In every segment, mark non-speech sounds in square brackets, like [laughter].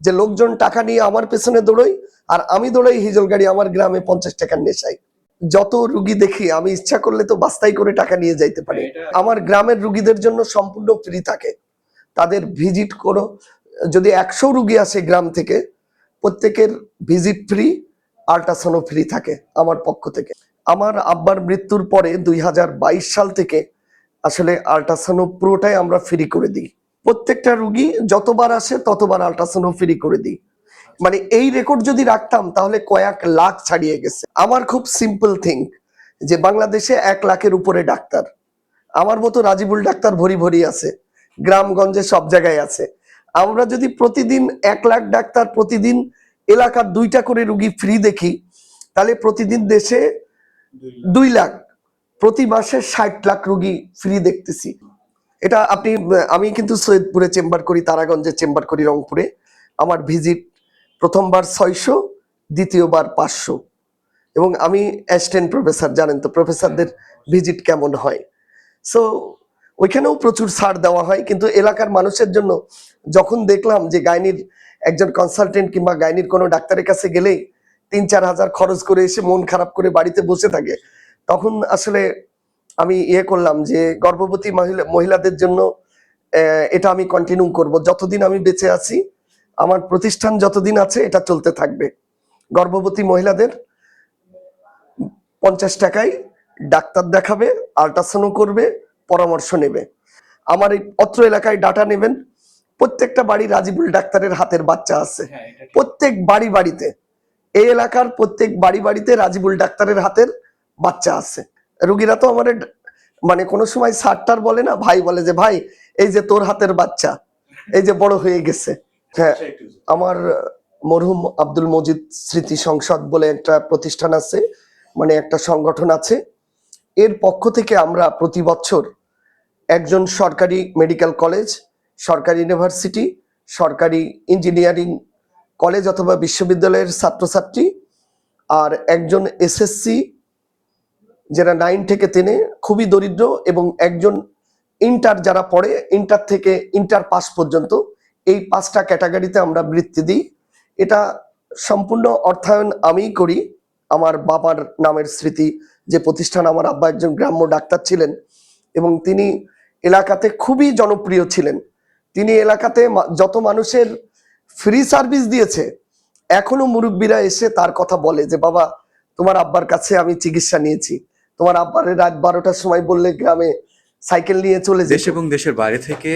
যে লোকজন টাকা নিয়ে আমার পেছনে দৌড়ই আর আমি দৌড়াই হিজল গাড়ি আমার গ্রামে পঞ্চাশ টাকার নেশাই যত রুগী দেখি আমি ইচ্ছা করলে তো বাস্তাই করে টাকা নিয়ে যাইতে পারি। আমার গ্রামের রুগীদের জন্য সম্পূর্ণ ফ্রি থাকে। তাদের ভিজিট করো। যদি একশো রুগী আসে গ্রাম থেকে প্রত্যেকের ভিজিট ফ্রি আল্ট্রাসাউন্ড ফ্রি থাকে আমার পক্ষ থেকে। আমার আব্বার মৃত্যুর পরে দুই হাজার বাইশ সাল থেকে আসলে আল্ট্রাসাউন্ড পুরোটাই আমরা ফ্রি করে দিই। প্রত্যেকটা রুগী যতবার আসে ততবার আল্ট্রাসাউন্ড ফ্রি করে দিই। মানে এই রেকর্ড যদি রাখতাম তাহলে কয়েক লাখ ছাড়িয়ে গেছে। আমার খুব সিম্পল থিং যে বাংলাদেশে এক লাখের উপরে ডাক্তার। আমার মতো রাজিবুল ডাক্তার ভরি ভরি আছে গ্রামগঞ্জে সব জায়গায় আছে। আমরা যদি প্রতিদিন এক লাখ ডাক্তার প্রতিদিন এলাকার দুইটা করে রুগী ফ্রি দেখি তাহলে প্রতিদিন দেশে দুই লাখ। প্রতি মাসে ষাট লাখ রুগী ফ্রি দেখতেছি। এটা আপনি, আমি কিন্তু সৈয়দপুরে চেম্বার করি, তারাগঞ্জে চেম্বার করি রংপুরে। আমার ভিজিট প্রথমবার ছয়শো, দ্বিতীয়বার পাঁচশো। এবং আমি অ্যাসিস্ট্যান্ট প্রফেসর, জানেন তো, প্রফেসরদের ভিজিট কেমন হয়। সো ওইখানেও প্রচুর ছাড় দেওয়া হয়, কিন্তু এলাকার মানুষের জন্য যখন দেখলাম যে গাইনির একজন কনসালটেন্ট কিংবা গাইনির কোনো ডাক্তারের কাছে গেলেই তিন চার হাজার খরচ করে এসে মন খারাপ করে বাড়িতে বসে থাকে, তখন আসলে আমি ইয়ে করলাম যে গর্ভবতী মহিলা মহিলাদের জন্য এটা আমি কন্টিনিউ করব। যতদিন আমি বেঁচে আছি আমার প্রতিষ্ঠান যতদিন আছে এটা চলতে থাকবে। গর্ভবতী মহিলাদের পঞ্চাশ টাকায় ডাক্তার দেখাবে আল্ট্রাসাউন্ড করবে পরামর্শ নেবে। আমার এই অত্র এলাকায় ডাটা নেবেন প্রত্যেকটা বাড়ি রাজিবুল ডাক্তারের হাতের বাচ্চা আছে। প্রত্যেক বাড়ি বাড়িতে এই এলাকার প্রত্যেক বাড়ি বাড়িতে রাজিবুল ডাক্তারের হাতের বাচ্চা আছে। রুগীরা তো আমার মানে কোনো সময় সারটার বলে না ভাই বলে যে ভাই এই যে তোর হাতের বাচ্চা এই যে বড় হয়ে গেছে। হ্যাঁ আমার মরহুম আব্দুল মজিদ স্মৃতি সংসদ বলে একটা প্রতিষ্ঠান আছে মানে একটা সংগঠন আছে। এর পক্ষ থেকে আমরা প্রতি বছর একজন সরকারি মেডিকেল কলেজ সরকারি ইউনিভার্সিটি সরকারি ইঞ্জিনিয়ারিং কলেজ অথবা বিশ্ববিদ্যালয়ের ছাত্রছাত্রী আর একজন এসএসসি যারা নাইন থেকে টেনে খুবই দরিদ্র এবং একজন ইন্টার যারা পড়ে ইন্টার থেকে ইন্টার পাস পর্যন্ত এই পাঁচটা ক্যাটাগরিতে আমরা বৃত্তি দিই। এটা সম্পূর্ণ অর্থায়ন আমিই করি। আমার বাবার নামের স্মৃতি, যে প্রতিষ্ঠান আমার আব্বা একজন গ্রাম্য ডাক্তার ছিলেন এবং তিনি এলাকাতে খুবই জনপ্রিয় ছিলেন। তিনি এলাকাতে যত মানুষের ফ্রি সার্ভিস দিয়েছে, এখনও মুরব্বীরা এসে তার কথা বলে যে, বাবা, তোমার আব্বার কাছে আমি চিকিৎসা নিয়েছি। তোমার আব্বারে রাত বারোটার সময় বললে গ্রামে সাইকেল নিয়ে চলে দেশ এবং দেশের বাইরে থেকে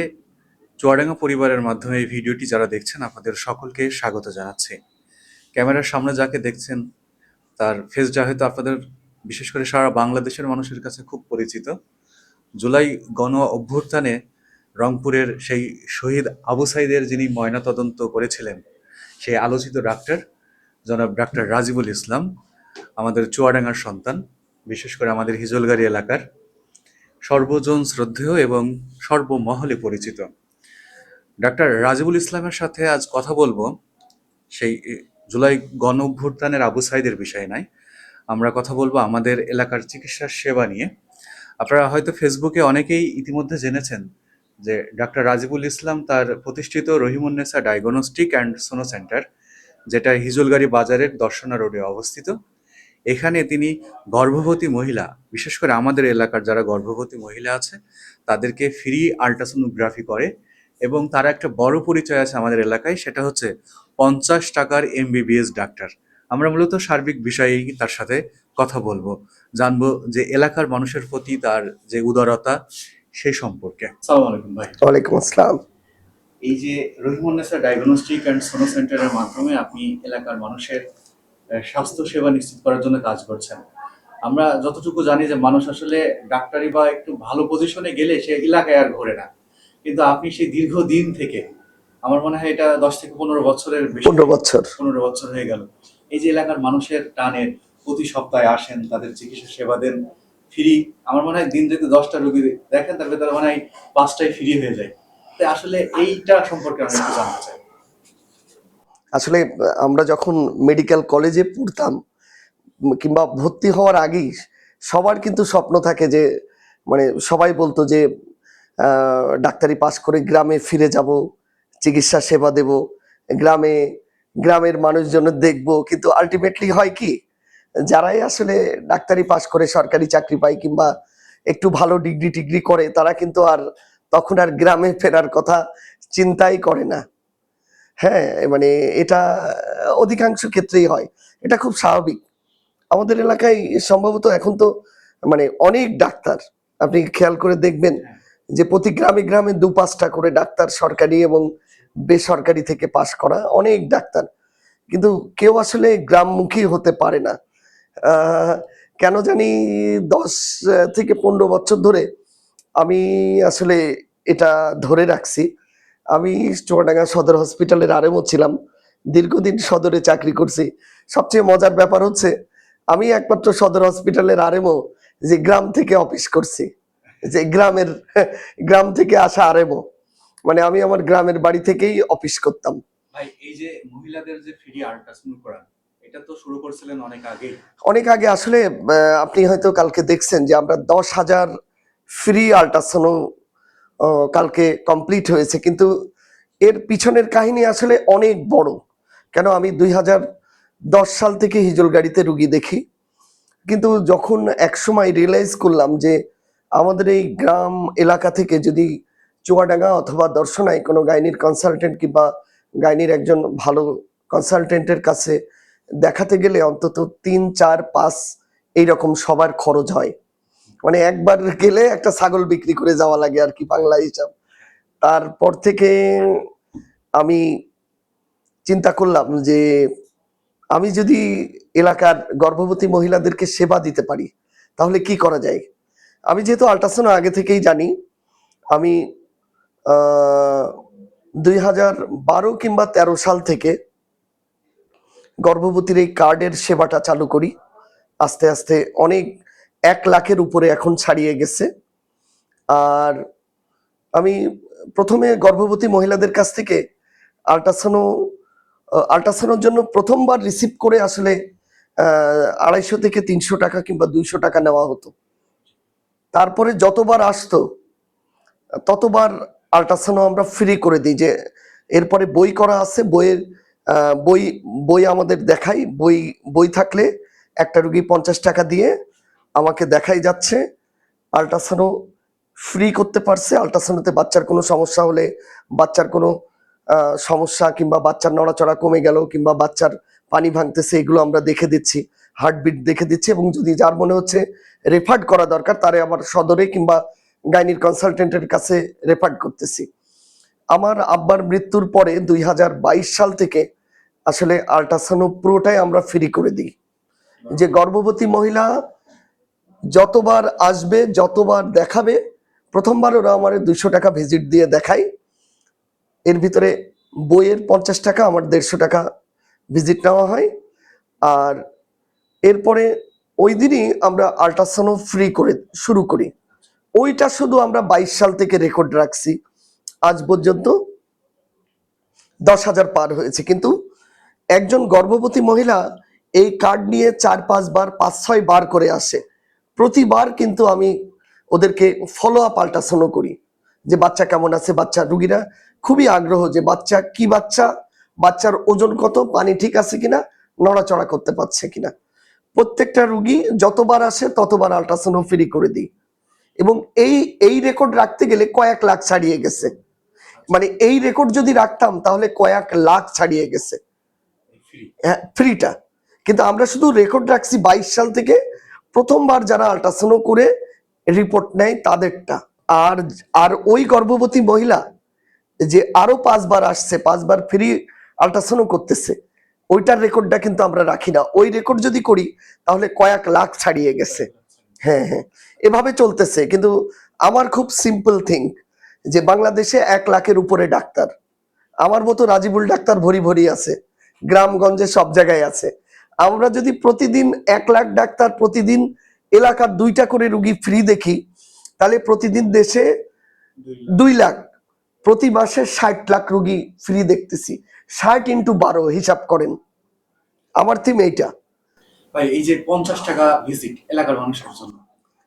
চুয়াডাঙ্গা পরিবারের মাধ্যমে এই ভিডিওটি যারা দেখছেন, আপনাদের সকলকে স্বাগত জানাচ্ছি। ক্যামেরার সামনে যাকে দেখছেন, তার ফেসটা হয়তো আপনাদের, বিশেষ করে সারা বাংলাদেশের মানুষের কাছে খুব পরিচিত। জুলাই গণ অভ্যুত্থানে রংপুরের সেই শহীদ আবু সাইদের যিনি ময়নাতদন্ত করেছিলেন, সেই আলোচিত ডাক্তার জনাব ডাক্তার রাজিবুল ইসলাম, আমাদের চুয়াডাঙ্গার সন্তান। বিশেষ করে আমাদের হিজলগাড়ি এলাকার সর্বজন শ্রদ্ধেয় এবং সর্বমহলে পরিচিত। ডাক্তার রাজিবুল ইসলামের সাথে আজ কথা বলব। সেই জুলাই গণ অভ্যুত্থানের আবু সাইদের বিষয় নাই। আমরা কথা বলব আমাদের এলাকার চিকিৎসার সেবা নিয়ে। আপনারা হয়তো ফেসবুকে অনেকেই ইতিমধ্যে জেনেছেন যে ডাক্তার রাজিবুল ইসলাম তার প্রতিষ্ঠিত Rahimunnesa diagnostic and sono centre, যেটা হিজলগাড়ি বাজারের দর্শনা রোডে অবস্থিত। এখানে তিনি গর্ভবতী মহিলা বিশেষ করে আমাদের এলাকার যারা গর্ভবতী মহিলা আছে তাদেরকে ফ্রি আল্ট্রাসোনোগ্রাফি করে এবং তার একটা বড় পরিচয় আছে আমাদের এলাকায় সেটা হচ্ছে পঞ্চাশ টাকার এমবিবিএস ডাক্তার আমরা মূলত সার্বিক বিষয়েই তার সাথে কথা বলব জানব যে এলাকার মানুষের প্রতি তার যে উদারতা সেই সম্পর্কে। সালাম আলাইকুম ভাই। ওয়ালাইকুম আসসালাম। এই যে রহিমুন্নেসা ডায়াগনস্টিক অ্যান্ড সোনো সেন্টারের মাধ্যমে আপনি এলাকার মানুষের আহ, স্বাস্থ্য সেবা নিশ্চিত করার জন্য কাজ করছেন। আমরা যতটুকু জানি যে মানুষ আসলে ডাক্তারি বা একটু ভালো পজিশনে গেলে সে এলাকায় আর ঘোরে না। কিন্তু আপনি সেই দীর্ঘদিন থেকে আমার মনে হয় এটা দশ থেকে পনেরো বছরের পনেরো বছর। পনেরো বছর হয়ে গেল। এই যে এলাকার মানুষের টানে প্রতি সপ্তাহে আসেন তাদের চিকিৎসা সেবা দেন ফ্রি। আমার মনে হয় দিন যদি দশটা রোগী দেখেন তার ভেতরে মনে হয় পাঁচটায় ফ্রি হয়ে যায়। তাই আসলে এইটা সম্পর্কে আমি একটু জানতে চাই। আসলে, আমরা যখন মেডিকেল কলেজে পড়তাম, কিংবা ভর্তি হওয়ার আগেই সবার কিন্তু স্বপ্ন থাকে যে মানে সবাই বলতো যে ডাক্তারি পাশ করে গ্রামে ফিরে যাব, চিকিৎসা সেবা দেব, গ্রামে, গ্রামের মানুষজনের দেখব। কিন্তু আলটিমেটলি হয় কি, যারাই আসলে ডাক্তারি পাশ করে সরকারি চাকরি পায় কিংবা একটু ভালো ডিগ্রি টিগ্রি করে, তারা কিন্তু আর তখন আর গ্রামে ফেরার কথা চিন্তাই করে না। হ্যাঁ মানে এটা অধিকাংশ ক্ষেত্রেই হয়। এটা খুব স্বাভাবিক। আমাদের এলাকায় সম্ভবত এখন তো মানে অনেক ডাক্তার, আপনি খেয়াল করে দেখবেন যে প্রতি গ্রামে গ্রামে দু পাঁচটা করে ডাক্তার সরকারি এবং বেসরকারি থেকে পাশ করা অনেক ডাক্তার। কিন্তু কেউ আসলে গ্রামমুখী হতে পারে না। কেন জানি দশ থেকে পনেরো বছর ধরে আমি আসলে এটা ধরে রাখছি। আমি চুয়াডাঙ্গা সদর হসপিটালের আরএমও ছিলাম। দীর্ঘদিন সদরে চাকরি করছি। সবচেয়ে মজার ব্যাপার হচ্ছে আমি একমাত্র সদর হসপিটালের আরএমও যে গ্রাম থেকে অফিস করছি। যে গ্রামের গ্রাম থেকে আসা আরএমও মানে আমি আমার গ্রামের বাড়ি থেকেই অফিস করতাম। ভাই এই যে মহিলাদের যে ফ্রি আল্ট্রাসাউন্ড করান এটা তো শুরু করছিলেন অনেক আগে অনেক আগে আসলে আপনি হয়তো কালকে দেখছেন যে আমরা দশ হাজার ফ্রি আল্ট্রাসাউন্ড কালকে কমপ্লিট হয়েছে। কিন্তু এর পিছনের কাহিনী আসলে অনেক বড়। কেন? আমি দুই হাজার দশ সাল থেকে হিজল গাড়িতে রুগী দেখি। কিন্তু যখন একসময় রিয়েলাইজ করলাম যে আমাদের এই গ্রাম এলাকা থেকে যদি চুয়াডাঙ্গা অথবা দর্শনায় কোনো গাইনির কনসালটেন্ট কিংবা গাইনির একজন ভালো কনসালটেন্টের কাছে দেখাতে গেলে অন্তত তিন, চার, পাঁচ এইরকম সবার খরচ হয়। মানে একবার গেলে একটা ছাগল বিক্রি করে যাওয়া লাগে আর কি বাংলা হিসাব। তারপর থেকে আমি চিন্তা করলাম যে আমি যদি এলাকার গর্ভবতী মহিলাদেরকে সেবা দিতে পারি, তাহলে কি করা যায়? আমি যেহেতু আল্ট্রাসাউন্ড আগে থেকেই জানি, আমি দুই হাজার বারো কিংবা তেরো সাল থেকে গর্ভবতীর এই কার্ডের সেবাটা চালু করি। আস্তে আস্তে অনেক এক লাখের উপরে এখন ছাড়িয়ে গেছে। আর আমি প্রথমে গর্ভবতী মহিলাদের কাছ থেকে আল্ট্রাসাউন্ড আল্ট্রাসাউন্ডের জন্য প্রথমবার রিসিভ করে আসলে আড়াইশো থেকে তিনশো টাকা কিংবা দুইশো টাকা নেওয়া হতো। তারপরে যতবার আসতো, ততবার আল্ট্রাসাউন্ড আমরা ফ্রি করে দিই যে, এরপরে বই করা আছে, বইয়ের বই বই আমাদের দেখাই, বই বই থাকলে একটা রুগী পঞ্চাশ টাকা দিয়ে আমাকে দেখাই যাচ্ছে আল্ট্রাসাউন্ড ফ্রি করতে পারছে। আল্ট্রাসাউন্ডতে বাচ্চার কোনো সমস্যা হলে বাচ্চার কোনো সমস্যা কিংবা বাচ্চার নড়াচড়া কমে গেল কিংবা বাচ্চার পানি ভাঙতেছে, এগুলো আমরা দেখে দিচ্ছি হার্টবিট দেখে দিচ্ছি এবং যদি যার মনে হচ্ছে রেফার্ড করা দরকার, তারে আবার সদরে কিংবা গাইনির কনসালটেন্টের কাছে রেফার্ড করতেছি। আমার আব্বার মৃত্যুর পরে দুই হাজার বাইশ সাল থেকে আসলে আল্ট্রাসাউন্ড পুরোটাই আমরা ফ্রি করে দিই। যে গর্ভবতী মহিলা যতবার আসবে, যতবার দেখাবে প্রথমবার ওরা আমার দুইশো টাকা ভিজিট দিয়ে দেখায়। এর ভিতরে বইয়ের পঞ্চাশ টাকা, আমার দেড়শো টাকা ভিজিট নেওয়া হয়। আর এরপরে ওই দিনই আমরা আল্ট্রাসাউন্ড ফ্রি করে শুরু করি। ওইটা শুধু আমরা বাইশ সাল থেকে রেকর্ড রাখছি। আজ পর্যন্ত দশ হাজার পার হয়েছে। কিন্তু একজন গর্ভবতী মহিলা এই কার্ড নিয়ে চার পাঁচ বার পাঁচ ছয় বার করে আসে। প্রতিবার কিন্তু আমি ওদেরকে ফলো আপ আল্ট্রাসাউন্ড করি যে বাচ্চা কেমন আছে বাচ্চা রুগীরা খুবই আগ্রহ যে বাচ্চা কি বাচ্চা বাচ্চার ওজন কত পানি ঠিক আছে কিনা নড়াচড়া করতে পারছে কিনা। প্রত্যেকটা রুগী যতবার আসে ততবার আল্ট্রাসাউন্ড ফ্রি করে দিই। এবং এই এই রেকর্ড রাখতে গেলে কয়েক লাখ ছাড়িয়ে গেছে। মানে এই রেকর্ড যদি রাখতাম তাহলে কয়েক লাখ ছাড়িয়ে গেছে। হ্যাঁ ফ্রিটা কিন্তু আমরা শুধু রেকর্ড রাখছি বাইশ সাল থেকে প্রথমবার যারা আল্ট্রাসাউন্ড করে রিপোর্ট নেয় তাদেরটা। আর আর ওই গর্ভবতী মহিলা যে আরও পাঁচবার আসছে, পাঁচবার ফ্রি আল্ট্রাসাউন্ড করতেছে, ওইটার রেকর্ডটা কিন্তু আমরা রাখি না। ওই রেকর্ড যদি করি, তাহলে কয়েক লাখ ছাড়িয়ে গেছে। হ্যাঁ হ্যাঁ। এভাবে চলতেছে। কিন্তু আমার খুব সিম্পল থিং যে বাংলাদেশে এক লাখের উপরে ডাক্তার। আমার মতো রাজিবুল ডাক্তার ভরি ভরি আছে। গ্রামগঞ্জে সব জায়গায় আছে। আমরা যদি প্রতিদিন এক লাখ ডাক্তার প্রতিদিন এলাকার দুইটা করে রুগী ফ্রি দেখি তাহলে প্রতিদিন দেশে দুই লাখ প্রতি মাসে ষাট লাখ রুগী ফ্রি দেখতেছি। ষাট ইন্টু বারো হিসাব করেন। আমার থিম এইটা। ভাই এই যে পঞ্চাশ টাকা ভিজিট এলাকার মানুষের জন্য।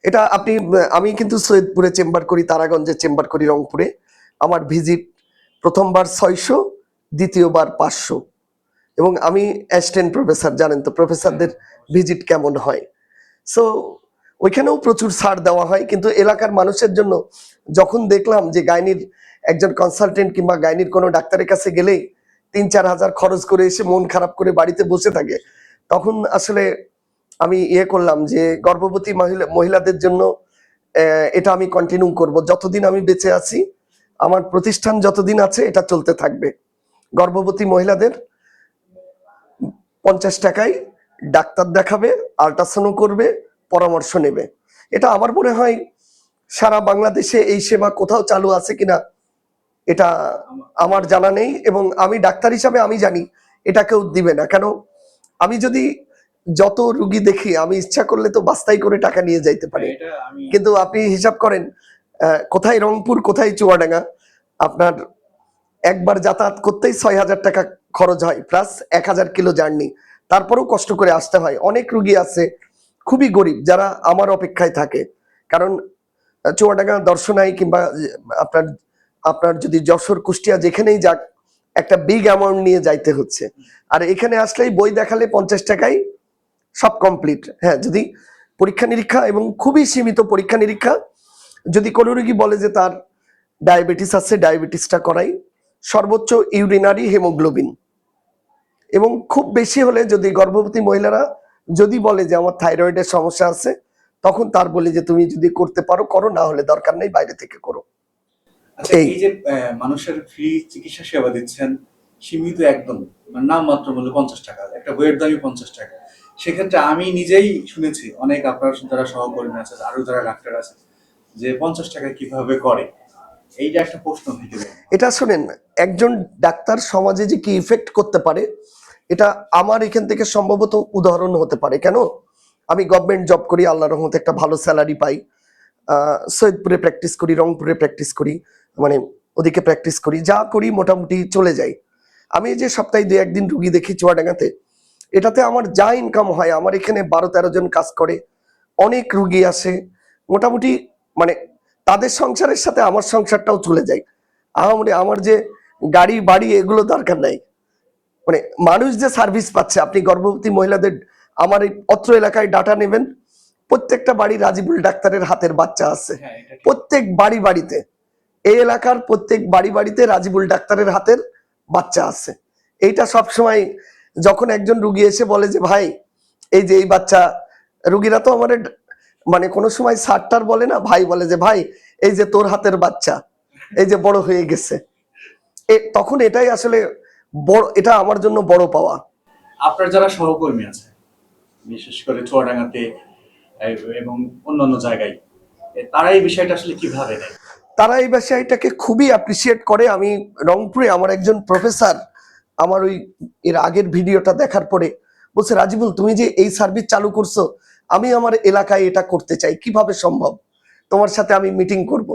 এটা আপনি আমি কিন্তু সৈয়দপুরে চেম্বার করি তারাগঞ্জে চেম্বার করি রংপুরে। আমার ভিজিট প্রথমবার ছয়শো দ্বিতীয়বার পাঁচশো। এবং আমি অ্যাসিস্ট্যান্ট প্রফেসর জানেন তো প্রফেসরদের ভিজিট কেমন হয়। সো ওইখানেও প্রচুর ছাড় দেওয়া হয় কিন্তু এলাকার মানুষের জন্য যখন দেখলাম যে গাইনির একজন কনসালটেন্ট কিংবা গাইনির কোনো ডাক্তারের কাছে গেলেই তিন চার হাজার খরচ করে এসে মন খারাপ করে বাড়িতে বসে থাকে তখন আসলে আমি ইয়ে করলাম যে গর্ভবতী মহিলা মহিলাদের জন্য এটা আমি কন্টিনিউ করব। যতদিন আমি বেঁচে আছি আমার প্রতিষ্ঠান যতদিন আছে এটা চলতে থাকবে। গর্ভবতী মহিলাদের পঞ্চাশ টাকায় ডাক্তার দেখাবে আল্ট্রাসাউন্ড করবে পরামর্শ নেবে। এটা আমার মনে হয় সারা বাংলাদেশে এই সেবা কোথাও চালু আছে কিনা এটা আমার জানা নেই এবং আমি ডাক্তার হিসাবে আমি জানি এটা কেউ দিবে না। কেন? আমি যদি যত রুগী দেখি আমি ইচ্ছা করলে তো বাস্তাই করে টাকা নিয়ে যাইতে পারি। কিন্তু আপনি হিসাব করেন কোথায় রংপুর কোথায় চুয়াডাঙ্গা আপনার একবার যাতায়াত করতেই ছয় হাজার টাকা খরচ হয় প্লাস এক হাজার কিলো জার্নি তারপরেও কষ্ট করে আসতে হয়। অনেক রুগী আছে, খুবই গরিব, যারা আমার অপেক্ষায় থাকে। কারণ, চুয়াডাঙ্গা দর্শনাই কিংবা, আপনার আপনার যদি যশোর, কুষ্টিয়া যেখানেই যাক, একটা বিগ অ্যামাউন্ট নিয়ে যাইতে হচ্ছে। আর এখানে আসলেই বই দেখালে পঞ্চাশ টাকায় সব কমপ্লিট হ্যাঁ যদি পরীক্ষা নিরীক্ষা এবং খুবই সীমিত পরীক্ষা নিরীক্ষা, যদি কোনো রোগী বলে যে তার ডায়াবেটিস আছে ডায়াবেটিসটা করাই, সর্বোচ্চ ইউরিনারি হেমোগ্লোবিন এবং খুব বেশি হলে যদি গর্ভবতী মহিলারা যদি বলে যে আমার থাইরয়েডের সমস্যা আছে তখন তার বলি যে তুমি যদি করতে পারো করো না হলে দরকার নেই বাইরে থেকে করো। আচ্ছা এই- যে মানুষের ফ্রি চিকিৎসা সেবা দিচ্ছেন সীমিত একদম মানে নাম মাত্র মূল্য পঞ্চাশ টাকা একটা বইয়ের দামই পঞ্চাশ টাকা। সেক্ষেত্রে আমি নিজেই শুনেছি অনেক আপনার যারা সহকর্মী আছে আরও যারা ডাক্তার আছে যে পঞ্চাশ টাকা কীভাবে করে? এইটা একটা প্রশ্ন এটা শোনেন একজন ডাক্তার সমাজে যে কি ইফেক্ট করতে পারে এটা আমার এখান থেকে সম্ভবত উদাহরণ হতে পারে। কেন? আমি গভর্নমেন্ট জব করি আল্লাহর রহমতে একটা ভালো স্যালারি পাই। সৈয়দপুরে প্র্যাকটিস করি, রংপুরে প্র্যাকটিস করি মানে ওদিকে প্র্যাকটিস করি, যা করি মোটামুটি চলে যাই আমি যে সপ্তাহে দু একদিন রুগী দেখি চুয়াডাঙ্গাতে, এটাতে আমার যা ইনকাম হয়, আমার এখানে বারো তেরো জন কাজ করে, অনেক রুগী আসে, মোটামুটি মানে তাদের সংসারের সাথে আমার সংসারটাও চলে যায়। আহামরি আমার যে গাড়ি বাড়ি এগুলো দরকার নাই। মানে মানুষ যে সার্ভিস পাচ্ছে আপনি গর্ভবতী মহিলাদের আমার এই অত্র এলাকায় ডাটা নেবেন। প্রত্যেকটা বাড়ি রাজিবুল ডাক্তারের হাতের বাচ্চা আছে। হ্যাঁ। প্রত্যেক বাড়ি বাড়িতে এই এলাকার প্রত্যেক বাড়ি বাড়িতে রাজিবুল ডাক্তারের হাতের বাচ্চা আছে। এইটা সব সময় যখন একজন রুগী এসে বলে যে ভাই এই যে এই বাচ্চা রুগীরা তো আমার মানে কোনো সময় সারটার বলে না ভাই বলে যে ভাই এই যে তোর হাতের বাচ্চা এই যে বড় হয়ে গেছে। তখন এটাই আসলে বড় এটা আমার জন্য বড় পাওয়া। আপনার যারা সহকর্মী আছে বিশেষ করে চুয়াডাঙ্গাতে এবং অন্যান্য জায়গায় তারা এই বিষয়টা আসলে কীভাবে নেয়? তারা এই বিষয়টাকে খুবই অ্যাপ্রিসিয়েট করে। আমি রংপুরে আমার একজন প্রফেসর আমার ওই এর আগের ভিডিওটা দেখার পরে বলছে রাজিবুল তুমি যে এই সার্ভিস চালু করছ আমি আমার এলাকায় এটা করতে চাই। কীভাবে সম্ভব? তোমার সাথে আমি মিটিং করব।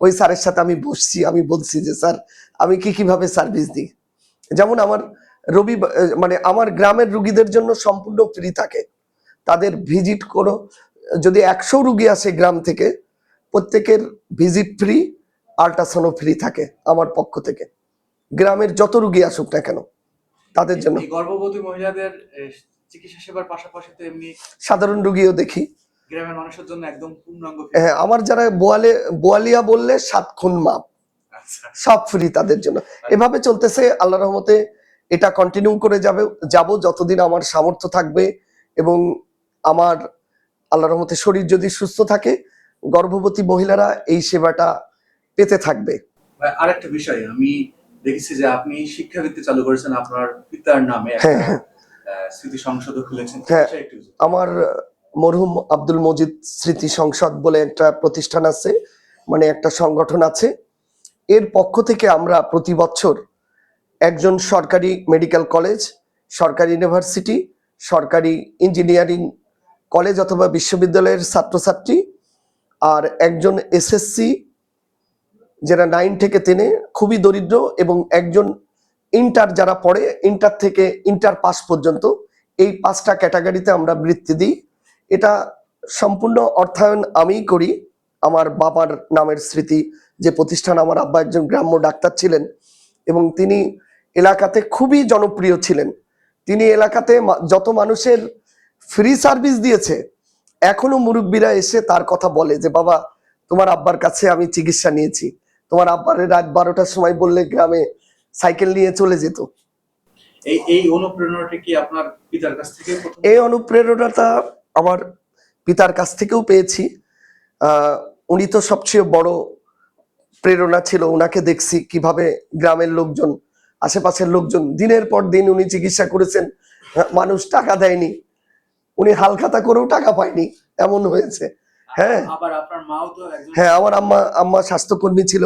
ওই স্যারের সাথে আমি বসছি আমি বলছি যে স্যার আমি কি কীভাবে সার্ভিস দিই? যেমন আমার রবি মানে আমার গ্রামের রুগীদের জন্য সম্পূর্ণ ফ্রি থাকে। তাদের ভিজিট করো। যদি একশো রুগী আসে গ্রাম থেকে প্রত্যেকের ভিজিট ফ্রি আল্ট্রাসাউন্ড ফ্রি থাকে আমার পক্ষ থেকে। গ্রামের যত রুগী আসুক না কেন তাদের জন্য। গর্ভবতী মহিলাদের চিকিৎসা সেবার পাশাপাশি তো এমনি সাধারণ রুগীও দেখি। গ্রামের মানুষের জন্য একদম পূর্ণাঙ্গ হ্যাঁ আমার যারা বোয়ালে বোয়ালিয়া বললে সাত খুন মাপ। সব ফ্রি তাদের জন্য। এভাবে চলতেছে আল্লাহ রহমতে এটা কন্টিনিউ করে যাবে যাব যতদিন আমার সামর্থ্য থাকবে এবং আমার আল্লাহ রহমতে শরীর যদি সুস্থ থাকে গর্ভবতী মহিলারা এই সেবাটা পেতে থাকবে। আরেকটা বিষয় আমি দেখেছি যে আপনি শিক্ষাবৃত্তি চালু করেছেন আপনার পিতার নামে হ্যাঁ, হ্যাঁ। স্মৃতি সংসদও খুলেছেন। হ্যাঁ। আমার মরহুম আব্দুল মজিদ স্মৃতি সংসদ বলে একটা প্রতিষ্ঠান আছে মানে একটা সংগঠন আছে। এর পক্ষ থেকে আমরা প্রতি বছর একজন সরকারি মেডিকেল কলেজ, সরকারি ইউনিভার্সিটি, সরকারি ইঞ্জিনিয়ারিং কলেজ অথবা বিশ্ববিদ্যালয়ের ছাত্রছাত্রী আর একজন এসএসসি যারা নাইন থেকে টেনে খুবই দরিদ্র এবং একজন ইন্টার যারা পড়ে ইন্টার থেকে ইন্টার পাস পর্যন্ত এই পাঁচটা ক্যাটাগরিতে আমরা বৃত্তি দিই। এটা সম্পূর্ণ অর্থায়ন আমিই করি। আমার বাবার নামের স্মৃতি যে প্রতিষ্ঠান আমার আব্বা একজন গ্রাম্য ডাক্তার ছিলেন এবং তিনি এলাকাতে খুবই জনপ্রিয় ছিলেন। তিনি এলাকাতে যত মানুষের ফ্রি সার্ভিস দিয়েছে এখনও মুরব্বীরা এসে তার কথা বলে যে বাবা তোমার আব্বার কাছে আমি চিকিৎসা নিয়েছি। তোমার আব্বারে রাত বারোটার সময় বললে গ্রামে সাইকেল নিয়ে চলে যেত। এই এই অনুপ্রেরণাটা কি আপনার পিতার কাছ থেকে এই অনুপ্রেরণাটা আমার পিতার কাছ থেকেও পেয়েছি। উনি তো সবচেয়ে বড় প্রেরণা ছিল ওনাকে দেখছি কীভাবে গ্রামের লোকজন আশেপাশের লোকজন দিনের পর দিন উনি চিকিৎসা করেছেন মানুষ টাকা দেয়নি। উনি হালখাতা করেও টাকা পায়নি এমন হয়েছে। হ্যাঁ। হ্যাঁ আমার আম্মা আম্মা স্বাস্থ্যকর্মী ছিল।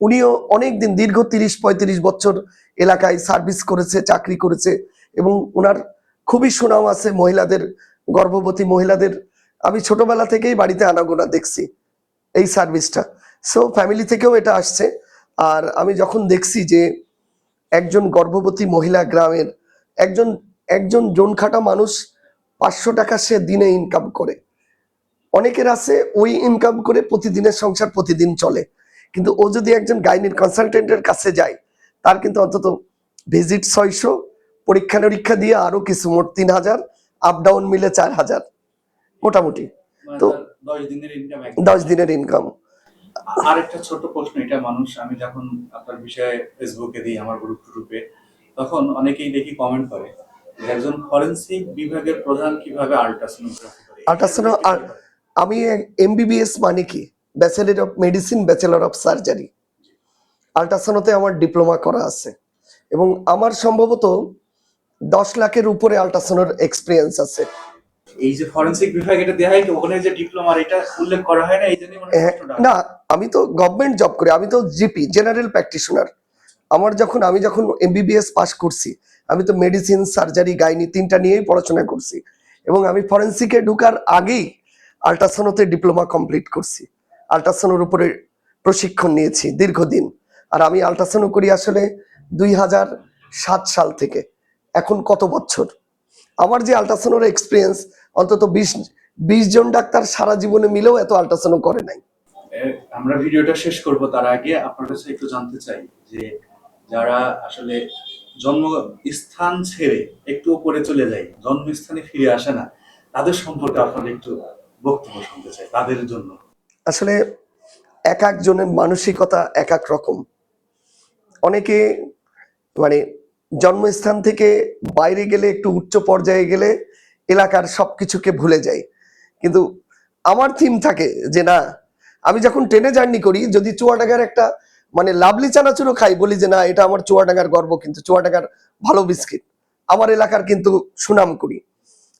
উনিও অনেক দিন দীর্ঘ তিরিশ পঁয়ত্রিশ বছর এলাকায় সার্ভিস করেছে চাকরি করেছে এবং ওনার খুবই সুনাম আছে মহিলাদের গর্ভবতী মহিলাদের। আমি ছোটবেলা থেকেই বাড়িতে আনাগোনা দেখছি। এই সার্ভিসটা। সো ফ্যামিলি থেকেও এটা আসছে। আর আমি যখন দেখছি যে একজন গর্ভবতী মহিলা গ্রামের একজন একজন জোনখাটা মানুষ পাঁচশো টাকা সে দিনে ইনকাম করে। অনেকের আছে ওই ইনকাম করে প্রতিদিনের সংসার প্রতিদিন চলে। কিন্তু ও যদি একজন গাইনির কনসালটেন্টের কাছে যায় তার কিন্তু অন্তত ভিজিট ছয়শো পরীক্ষা নিরীক্ষা দিয়ে আরও কিছু মোট তিন হাজার আপ ডাউন মিলে চার হাজার। মোটামুটি। মানে তো- দশ দিনের ইনকাম দশ দিনের ইনকাম আরেকটা ছোট প্রশ্ন এটা মানুষ আমি যখন আপনার বিষয়ে ফেসবুকে দিই আমার গ্রুপ গ্রুপে তখন অনেকেই দেখি কমেন্ট করে একজন ফরেনসিক বিভাগের প্রধান কীভাবে আল্ট্রাসোনোগ্রাফি করে। আমি এমবিবিএস মানে কি? Bachelor of medicine bachelor of surgery আল্ট্রাসাউন্ডতে আমার ডিপ্লোমা করা আছে। এবং আমার সম্ভবত দশ লাখের উপরে আল্ট্রাসাউন্ডের এক্সপিরিয়েন্স আছে। এই যে ফরেনসিক বিভাগ এটা দেওয়া হয় ওখানে যে ডিপ্লোমার এটা উল্লেখ করা হয় না এই জন্যই মনে হয়। না আমি তো গভর্নমেন্ট জব করি আমি তো জিপি জেনারেল প্র্যাকটিশনার আমার যখন আমি যখন এমবিবিএস পাস করছি আমি তো মেডিসিন সার্জারি গাইনি তিনটা নিয়েই পড়াশোনা করছি। এবং আমি ফরেন্সিকে ঢুকার আগেই আল্ট্রাসাউন্ডতে ডিপ্লোমা কমপ্লিট করছি। আল্ট্রাসাউন্ডের উপরে প্রশিক্ষণ নিয়েছি দীর্ঘদিন। আর আমি আল্ট্রাসাউন্ড করি আসলে দুই হাজার সাত সাল থেকে। এখন কত বছর? আমার যে আল্ট্রাসাউন্ডের এক্সপিরিয়েন্স অন্তত বিশ বিশ জন ডাক্তার সারা জীবনে মিলেও এত আল্ট্রাসাউন্ড করে নাই। আমরা ভিডিওটা শেষ করব তার আগে আপনার কাছে একটু জানতে চাই যে যারা আসলে জন্ম স্থান ছেড়ে একটু উপরে চলে যায় জন্মস্থানে ফিরে আসে না তাদের সম্পর্কে আপনার একটু বক্তব্য শুনতে চাই তাদের জন্য। আসলে এক একজনের মানসিকতা এক এক রকম। অনেকে মানে জন্মস্থান থেকে বাইরে গেলে একটু উচ্চ পর্যায়ে গেলে এলাকার সব কিছুকে ভুলে যায় কিন্তু আমার থিম থাকে যে না, আমি যখন ট্রেনে জার্নি করি, যদি চুয়াডাঙ্গার একটা মানে লাভলি চানাচুরও খাই, বলি যে না, এটা আমার চুয়াডাঙ্গার গর্ব, কিন্তু চুয়াডাঙ্গার ভালো বিস্কিট, আমার এলাকার কিন্তু সুনাম করি।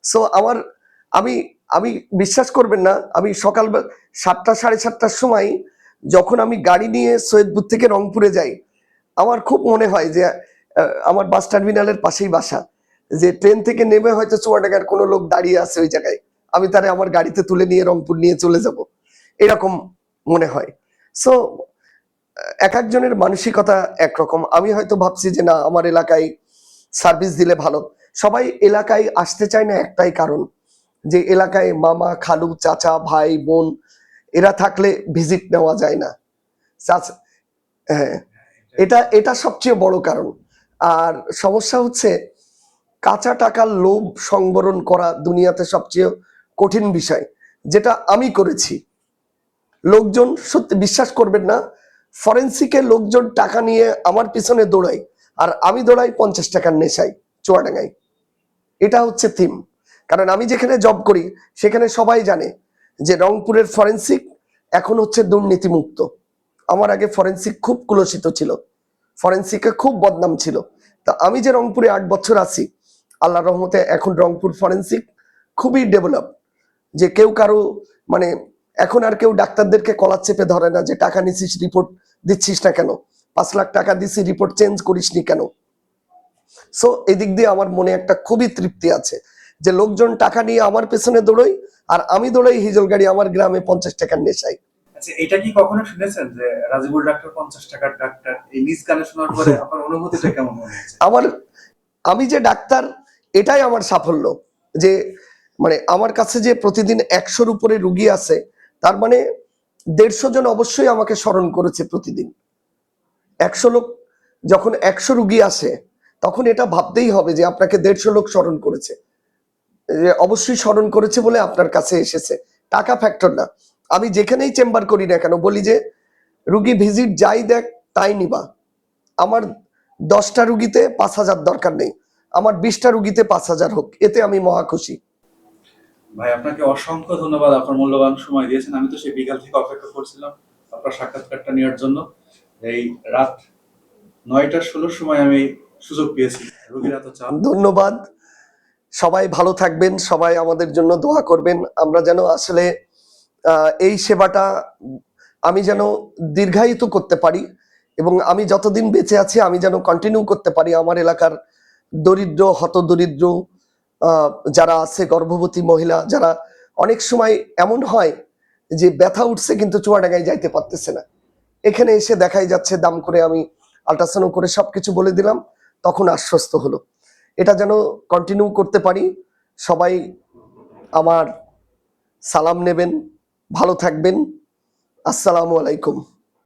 সো আমার, আমি আমি বিশ্বাস করবেন না, আমি সকাল সাতটা, সাড়ে সাতটার সময় যখন আমি গাড়ি নিয়ে সৈয়দপুর থেকে রংপুরে যাই, আমার খুব মনে হয় যে আমার বাস টার্মিনালের পাশেই বাসা। যে ট্রেন থেকে নেমে হয়তো চুয়াডাঙ্গার কোনো লোক দাঁড়িয়ে আছে ওই জায়গায়, আমি তারে আমার গাড়িতে তুলে নিয়ে রংপুর নিয়ে চলে যাব। এরকম মনে হয়। সো এক একজনের মানসিকতা একরকম। আমি হয়তো ভাবছি যে না, আমার এলাকায় সার্ভিস দিলে ভালো। সবাই এলাকায় আসতে চায় না একটাই কারণ, যে এলাকায় মামা, খালু, চাচা, ভাই, বোন, এরা থাকলে ভিজিট নেওয়া যায় না। হ্যাঁ এটা এটা সবচেয়ে বড় কারণ। আর সমস্যা হচ্ছে কাঁচা টাকার লোভ সংবরণ করা দুনিয়াতে সবচেয়ে কঠিন বিষয়, যেটা আমি করেছি। লোকজন সত্যি বিশ্বাস করবেন না, ফরেন্সিকে লোকজন টাকা নিয়ে আমার পিছনে দৌড়াই আর আমি দৌড়াই পঞ্চাশ টাকার নেশাই চুয়াডাঙ্গায়। এটা হচ্ছে থিম কারণ আমি যেখানে জব করি, সেখানে সবাই জানে যে রংপুরের ফরেন্সিক এখন হচ্ছে দুর্নীতিমুক্ত। আমার আগে ফরেন্সিক খুব কুলসিত ছিল। ফরেন্সিকে খুব বদনাম ছিল। তা আমি যে রংপুরে আট বছর আছি আল্লাহ রহমতে এখন রংপুর ফরেন্সিক খুবই ডেভেলপ যে কেউ কারও মানে এখন আর কেউ ডাক্তারদেরকে কলার চেপে ধরে না যে টাকা নিছিস রিপোর্ট দিচ্ছিস না কেন? পাঁচ লাখ টাকা দিছি রিপোর্ট চেঞ্জ করিসনি কেন? সো এদিক দিয়ে আমার মনে একটা খুবই তৃপ্তি আছে যে লোকজন টাকা নিয়ে আমার পেছনে দৌড়ই আর আমি দৌড়াই হিজল গাড়ি আমার গ্রামে পঞ্চাশ টাকার নেশাই আচ্ছা এটা কি কখনো শুনেছেন যে রাজিবুল ডাক্তার পঞ্চাশ টাকার ডাক্তার? এই নিজ শোনার পরে [laughs] আপনার অনুভূতিটা কেমন আমার আমি যে ডাক্তার এটাই আমার সাফল্য যে মানে আমার কাছে যে প্রতিদিন একশোর উপরে রুগী আছে, তার মানে দেড়শো জন অবশ্যই আমাকে স্মরণ করেছে প্রতিদিন। একশো লোক, যখন একশো রুগী আসে, তখন এটা ভাবতেই হবে যে আপনাকে দেড়শো লোক স্মরণ করেছে। যে অবশ্যই স্মরণ করেছে বলে আপনার কাছে এসেছে। টাকা ফ্যাক্টর না। আমি যেখানেই চেম্বার করি না কেন, বলি যে, রুগী ভিজিট যাই দেখ, তাই নিবা। আমার দশটা রুগীতে পাঁচ হাজার দরকার নেই। আমার বিশটা রুগীতে পাঁচ হাজার হোক এতে আমি মহা খুশি। ভাই আপনাকে অসংখ্য ধন্যবাদ আপনার মূল্যবান সময় দিয়েছেন। আমি তো সেই বিকাল থেকে অপেক্ষা করছিলাম আপনার সাক্ষাৎকারটা নেওয়ার জন্য। এই রাত নয়টা ষোলোর সময় আমি সুযোগ পেয়েছি। রোগীরা তো চাপ ধন্যবাদ। সবাই ভালো থাকবেন সবাই আমাদের জন্য দোয়া করবেন। আমরা যেন আসলে এই সেবাটা আমি যেন দীর্ঘায়িত করতে পারি এবং আমি যতদিন বেঁচে আছি আমি যেন কন্টিনিউ করতে পারি আমার এলাকার দরিদ্র, হতদরিদ্র যারা আছে গর্ভবতী মহিলা, যারা অনেক সময় এমন হয় যে ব্যথা উঠছে কিন্তু চুয়াডাঙ্গায় যাইতে পারতেছে না। এখানে এসে দেখাই যাচ্ছে, দাম করে আমি আল্ট্রাসাউন্ড করে সবকিছু বলে দিলাম, তখন আশ্বস্ত হলো। এটা যেন কন্টিনিউ করতে পারি, সবাই আমার সালাম নেবেন, ভালো থাকবেন। আসসালামু আলাইকুম।